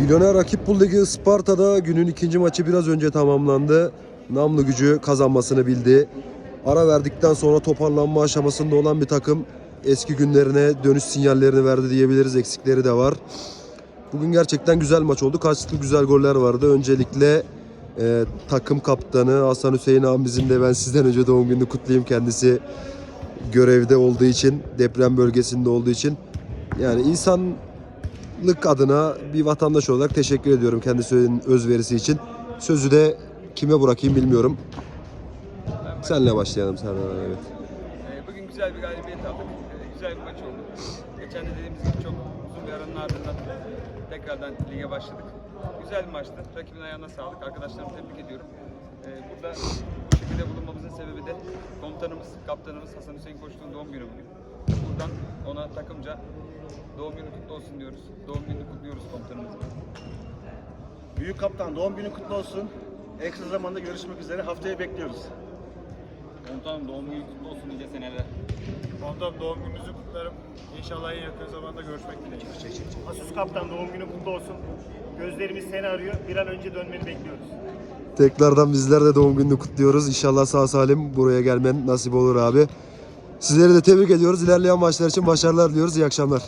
Milyoner Rakip Bul Ligi Isparta'da günün ikinci maçı biraz önce tamamlandı. Namlı gücü kazanmasını bildi. Ara verdikten sonra toparlanma aşamasında olan bir takım eski günlerine dönüş sinyallerini verdi diyebiliriz. Eksikleri de var. Bugün gerçekten güzel maç oldu. Karşılıklı güzel goller vardı. Öncelikle e, takım kaptanı Hasan Hüseyin abimizin de ben sizden önce doğum gününü kutlayayım. Kendisi görevde olduğu için, deprem bölgesinde olduğu için. Yani insanlık adına bir vatandaş olarak teşekkür ediyorum kendisinin özverisi için. Sözü de kime bırakayım bilmiyorum. Senle başlayalım Serdar abi, evet. Ee, Bugün güzel bir galibiyet aldık. Ee, Güzel bir maç oldu. Geçen de dediğimiz gibi çok uzun bir aranın ardından tekrardan lige başladık. Güzel bir maçtı. Rakibin ayağına sağlık. Arkadaşlarımı tebrik ediyorum. Ee, Burada bu şekilde bulunmamızın sebebi de komutanımız, kaptanımız Hasan Hüseyin Koçlu'nun doğum günü bugün. Ona takımca doğum günü kutlu olsun diyoruz. Doğum gününü kutluyoruz komutanımızın. Büyük kaptan doğum günün kutlu olsun. En kısa zamanda görüşmek üzere. Haftaya bekliyoruz. Komutanım doğum günü kutlu olsun nice seneler. Komutanım doğum gününüzü kutlarım. İnşallah en yakın zamanda görüşmek dileğiyle. Asus Kaptan doğum günün kutlu olsun. Gözlerimiz seni arıyor. Bir an önce dönmeni bekliyoruz. Tekrardan bizler de doğum gününü kutluyoruz. İnşallah sağ salim buraya gelmen nasip olur abi. Sizleri de tebrik ediyoruz. İlerleyen maçlar için başarılar diliyoruz. İyi akşamlar.